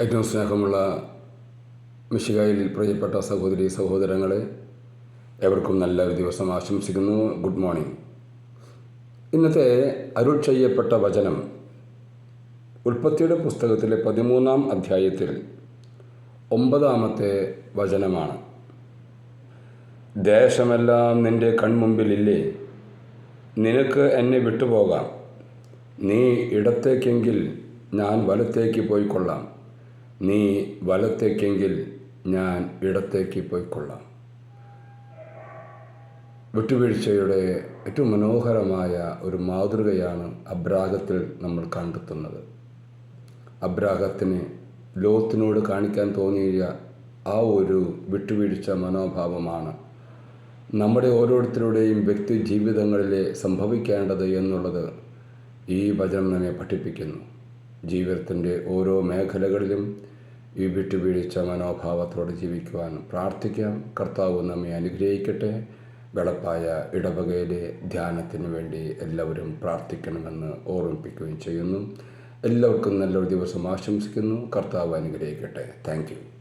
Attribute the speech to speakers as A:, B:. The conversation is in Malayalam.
A: ഏറ്റവും സ്നേഹമുള്ള മിഷികായിൽ പ്രിയപ്പെട്ട സഹോദരി സഹോദരങ്ങളെ എവർക്കും നല്ലൊരു ദിവസം ആശംസിക്കുന്നു. ഗുഡ് മോർണിംഗ് ഇന്നത്തെ അരുൾ ചെയ്യപ്പെട്ട വചനം ഉൽപ്പത്തിയുടെ പുസ്തകത്തിലെ പതിമൂന്നാം അധ്യായത്തിൽ ഒമ്പതാമത്തെ വചനമാണ്. ദേശമെല്ലാം നിന്റെ കൺമുമ്പിലില്ലേ? നിനക്ക് എന്നെ വിട്ടുപോകാം. നീ ഇടത്തേക്കെങ്കിൽ ഞാൻ വലത്തേക്ക് പോയിക്കൊള്ളാം. നീ വലത്തേക്കെങ്കിൽ ഞാൻ ഇടത്തേക്ക് പോയിക്കൊള്ളാം. വിട്ടുവീഴ്ചയുടെ ഏറ്റവും മനോഹരമായ ഒരു മാതൃകയാണ് അബ്രാഹത്തിൽ നമ്മൾ കണ്ടെത്തുന്നത്. അബ്രാഹത്തിന് ലോത്തിനോട് കാണിക്കാൻ തോന്നിയ ആ ഒരു വിട്ടുവീഴ്ച മനോഭാവമാണ് നമ്മുടെ ഓരോരുത്തരുടെയും വ്യക്തി ജീവിതങ്ങളിലെ സംഭവിക്കേണ്ടത് എന്നുള്ളത് ഈ വചനം നമ്മെ പഠിപ്പിക്കുന്നു. ജീവിതത്തിന്റെ ഓരോ മേഖലകളിലും ഈ വിട്ടുവീഴ്ച മനോഭാവത്തോടെ ജീവിക്കുവാൻ പ്രാർത്ഥിക്കാം. കർത്താവ് നമ്മെ അനുഗ്രഹിക്കട്ടെ. വെളപ്പായ ഇടവകയിലെ ധ്യാനത്തിന് വേണ്ടി എല്ലാവരും പ്രാർത്ഥിക്കണമെന്ന് ഓർമ്മിപ്പിക്കുകയും ചെയ്യുന്നു. എല്ലാവർക്കും നല്ലൊരു ദിവസം ആശംസിക്കുന്നു. കർത്താവ് അനുഗ്രഹിക്കട്ടെ. താങ്ക്